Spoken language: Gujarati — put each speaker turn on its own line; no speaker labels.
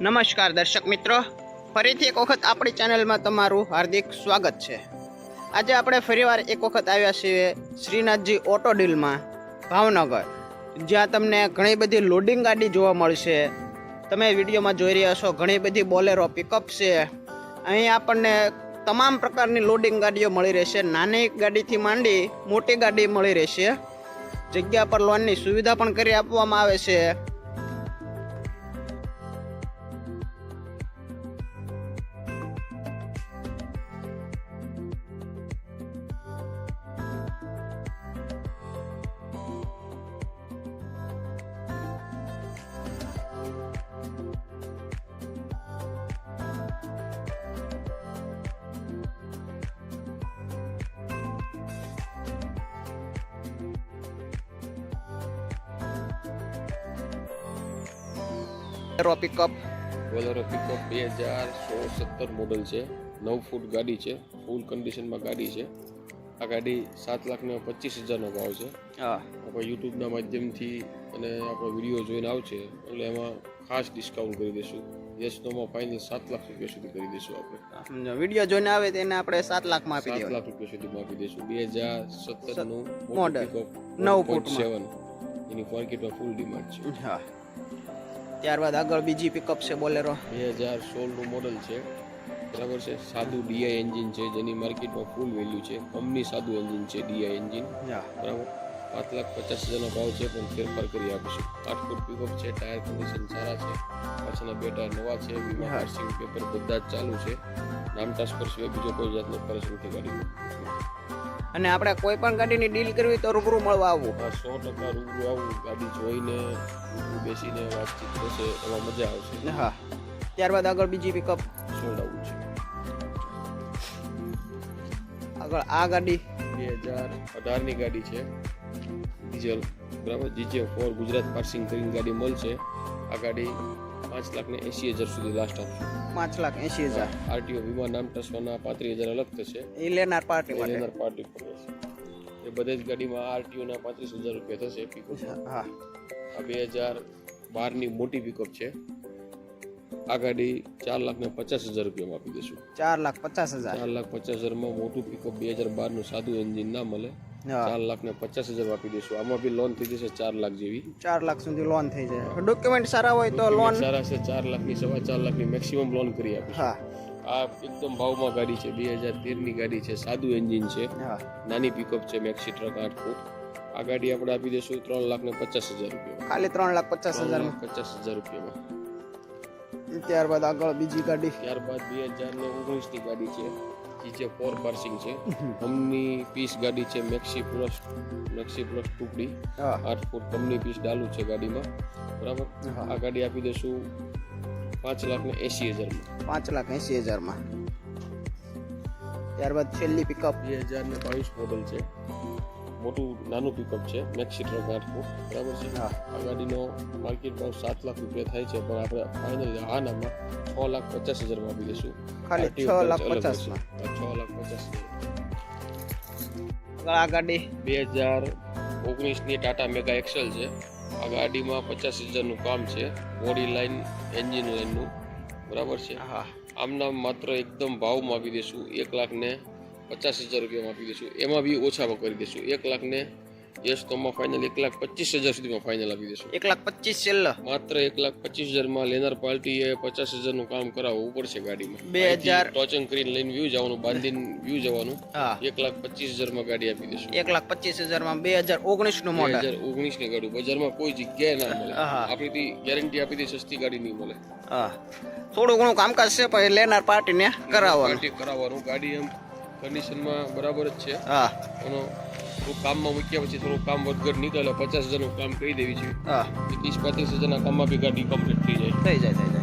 નમસ્કાર દર્શક મિત્રો. ફરીથી એક વખત આપણી ચેનલમાં તમારું હાર્દિક સ્વાગત છે. આજે આપણે ફરીવાર એક વખત આવ્યા છીએ શ્રીનાથજી ઓટો ડીલમાં ભાવનગર. જ્યાં તમને ઘણી બધી લોડિંગ ગાડી જોવા મળશે. તમે વિડીયોમાં જોઈ રહ્યા છો, ઘણી બધી બોલેરો પિકઅપ છે. અહીં આપણને તમામ પ્રકારની લોડિંગ ગાડીઓ મળી રહેશે. નાની ગાડીથી માંડી મોટી ગાડી મળી રહેશે. જગ્યા પર લોનની સુવિધા પણ કરી આપવામાં આવે છે. બોલેરો પિકઅપ
બોલેરો પિકઅપ બે હજાર સોળ સત્તર મોડલ છે. નવ ફૂટ ગાડી છે. ફૂલ કન્ડિશનમાં ગાડી છે. આ ગાડી સાત લાખ ને પચીસ હજારનો ભાવ છે.
હા.
આપણે યુટ્યુબના માધ્યમથી અને આપણો વીડિયો જોઈને આવશે. એટલે એમાં ખાસ ડિસ્કાઉન્ટ કરી દઈશું. યસ નોમાં ફાઇનલ સાત લાખ રૂપિયા સુધી કરી દઈશું આપણે.
વીડિયો જોઈને આવે તો એને આપણે સાત લાખમાં આપી
સાત લાખ રૂપિયા સુધી આપી દઈશું. બે હજાર સત્તરનું
મોડલ નવ ફૂટ
સેવન એની માર્કેટમાં ફૂલ ડિમાન્ડ છે.
હા. ત્યારબાદ આગળ બીજી પિકઅપ છે બોલેરો
બે હજાર સોળનું મોડલ છે. બરાબર છે? સાદું ડીઆઈ એન્જિન છે જેની માર્કેટમાં ફૂલ વેલ્યુ છે. કંપની સાદું એન્જિન છે ડીઆઈ એન્જિન
હા
બરાબર? પાંચ લાખ પચાસ હજારનો ભાવ છે પણ ફેરફાર કરી આપીશું. આઠ ફૂટ પિકઅપ છે ટાયર કન્ડિશન સારા છે. પાછળના બે ટાયર નવા છે વીમા. પાર્સિંગ પેપર બધા જ ચાલુ છે. નામ ટ્રાન્સફર સિવાય બીજો કોઈ જાતનો ખર્ચ નથી ગાડીમાં
અને આપણે કોઈ પણ ગાડીની ડીલ કરવી તો રૂબરૂ મળવા આવવું.
સો ટકા રૂબરૂ આવવું ગાડી જોઈને રૂબરૂ બેસીને વાતચીત થશે એમાં મજા આવશે.
હા. ત્યારબાદ આગળ બીજી પિકઅપ
સોલ્ડ છે.
આગળ આ ગાડી.
બે હજાર અઢારની ગાડી છે. ડીઝલ બરાબર? જીજે ફોર ગુજરાત પાર્સિંગ કરીને ગાડી મળશે આ ગાડી પાંચ લાખ ને એંસી હજાર સુધી લાસ્ટ આપશે.
પાંચ લાખ એસી હજાર.
આરટીઓ વીમા નામ ટ્રસ્ટના પાંત્રીસ હજાર અલગ થશે.
એ લેનાર પાર્ટી માટે.
લેનાર પાર્ટી પર એ બધે જ ગાડીમાં આરટીઓના પાંત્રીસ હજાર રૂપિયા થશે પિકઅપ
હા.
આ બે હજાર બારની મોટી પિકઅપ છે. આ ગાડી ચાર લાખ ને પચાસ હજાર રૂપિયામાં આપી દઈશું.
ચાર લાખ પચાસ હજાર.
ચાર લાખ પચાસ હજારમાં મોટું પિકઅપ બે હજાર બારનું સાદું એન્જિન ના મળે. ચાર લાખ ને પચાસ હજાર આપી દઈશું. આમાં બી લોન થઈ જશે ચાર લાખ જેવી.
ચાર લાખ સુધી લોન થઈ જાય. ડોક્યુમેન્ટ સારા હોય તો લોન
સારા છે ચાર લાખની સવા ચાર લાખની મેક્સિમમ લોન કરી આપી
હા.
આ એકદમ ભાવમાં ગાડી છે બે હજાર તેરની ગાડી છે સાદું એન્જિન છે નાની પિકઅપ છે મેક્સી ટ્રક આઠ ફૂટ. આ ગાડી આપણે આપી દઈશું ત્રણ લાખ ને પચાસ હજાર રૂપિયા
ખાલી ત્રણ લાખ પચાસ હજારમાં.
પચાસ હજાર રૂપિયામાં.
ત્યારબાદ આગળ બીજી ગાડી.
ત્યારબાદ બે હજાર ને ઓગણીસની ગાડી છે. જે છે ફોર પાર્સિંગ છે કંપની પીસ ગાડી છે મેક્સી પ્લસ મેક્સી પ્લસ ટુકડી. આઠ ફૂટ કંપની પીસ ડાલુ છે ગાડીમાં. બરાબર. આ ગાડી આપી દઈશું પાંચ લાખ ને એસી હજારમાં.
પાંચ લાખ એંશી હજારમાં. ત્યારબાદ છેલ્લી પિકઅપ
બે હજાર ને બાવીસ મોડલ છે. મોટું નાનું પિકઅપ છે મેક્સિટ્રો આઠ બરાબર છે? આ ગાડીનો માર્કેટ ભાવ સાત લાખ રૂપિયા થાય છે પણ આપણે ફાઇનલ આ નામાં છ લાખ પચાસ હજારમાં આપી દઈશું.
ખાલી છ લાખ.
છ પચાસ
આગળ આ ગાડી.
બે હજાર ઓગણીસની ટાટા મેગા એક્સેલ છે. આ ગાડીમાં પચાસ હજારનું કામ છે બોડી લાઇન એન્જિન લાઇનનું બરાબર છે?
હા.
આમના માત્ર એકદમ ભાવમાં આપી દઈશું. એક લાખ ને પચાસ હજાર રૂપિયામાં આપી દઈશું. એમાં બી ઓછામાં કરી દઈશું. એક લાખ ને યસ તોમાં ફાઇનલ એક લાખ પચીસ હજાર સુધીમાં ફાઇનલ આપી દઈશું.
એક લાખ પચીસ છેલ્લો.
માત્ર એક લાખ પચીસ હજારમાં લેનાર પાર્ટીએ પચાસ હજારનું કામ કરાવવું પડશે ગાડીમાં.
બે હજાર-
ટોચન કરીને લઈને વ્યૂ જવાનું બાંધીને વ્યૂ જવાનું. એક લાખ પચીસ હજારમાં ગાડી આપી દઈશું.
એક લાખ પચીસ હજારમાં બે હજાર
ઓગણીસનું
મોડલ
હજાર ઓગણીસની ગાડી બજારમાં કોઈ જગ્યાએ ના મળે. આપણી ગેરંટી આપી દે સસ્તી ગાડી નહીં મળે.
હા. થોડું ઘણું કામકાજ છે પણ લેનાર પાર્ટીને કરાવવાનું.
પાર્ટી કરાવવાનું ગાડી એમ કન્ડિશનમાં બરાબર જ છે.
હા.
એનો થોડું કામમાં મૂક્યા પછી થોડું કામ વધઘટ નીકળે પચાસ હજારનું કામ કરી દેવી છે.
હા.
ત્રીસ પાંત્રીસ હજારના કામમાં બી ગાડી કમ્પ્લીટ થઈ જાય.
થઈ જાય થઈ જાય.